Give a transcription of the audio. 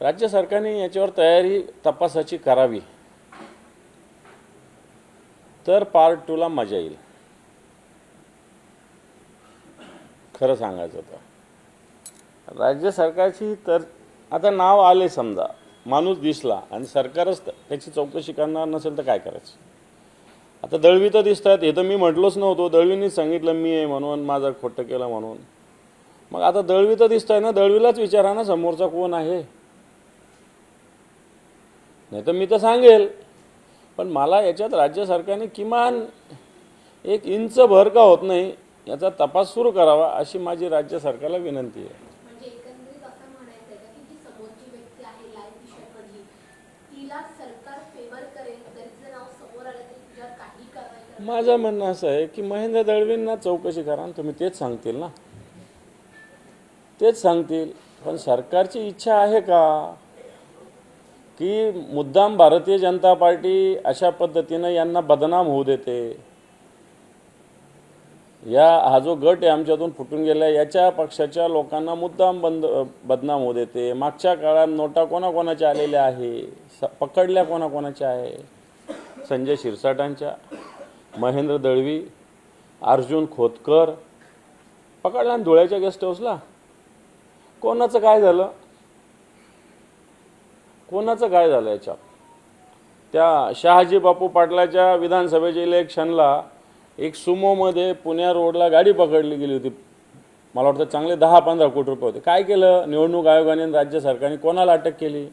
राज्य सरकारने याच्यावर तयारी तपासाची करावी. तर पार्ट टूला मजा येईल. खरं सांगायचं तर. राज्य सरकारची तर आता नाव आले समजा माणूस दिसला आणि सरकारच त्याची चौकशी करणार नसेल तर काय करायचं? आता दळवी तर दिसत आहेत हे तर मी म्हटलोच नव्हतो दळवींनी सांगितलं मी आहे म्हणून माझं खोटं केलं म्हणून. मग आता दळवी तर दिसत आहे ना दळवीलाच विचारा ना समोरचा कोण आहे? नाही तर मी तर सांगेल. पण मला याच्यात राज्य सरकारने किमान एक इंच भर का होत नाही याचा तपास सुरू करावा अशी माझी राज्य सरकारला विनंती आहे. म्हणजे माझं म्हणणं असं आहे की महेंद्र दळवींना चौकशी करा तुम्ही तेच सांगतील ना. तेच सांगतील. पण सरकारची इच्छा आहे का? की मुद्दाम भारतीय जनता पार्टी अशा पद्धतीनं यांना बदनाम होऊ देते. या हा जो गट आहे आमच्यातून फुटून गेला याच्या पक्षाच्या लोकांना मुद्दाम बंद बदनाम होऊ देते. मागच्या काळात नोटा कोणाकोणाच्या आलेल्या आहे? स पकडल्या कोणाकोणाच्या आहे? संजय शिरसाटांच्या महेंद्र दळवी अर्जुन खोतकर. पकडला आणि धुळ्याच्या गेस्ट हाऊसला? कोणाचं काय झालं? कोणाचं काय झालं याच्यात त्या शहाजी बापू पाटलाच्या विधानसभेच्या इलेक्शनला एक सुमोमध्ये पुण्या रोडला गाडी पकडली गेली होती. मला वाटतं चांगले दहा पंधरा कोटी रुपये होते. काय केलं? निवडणूक आयोगाने राज्य सरकारने कोणाला अटक केली?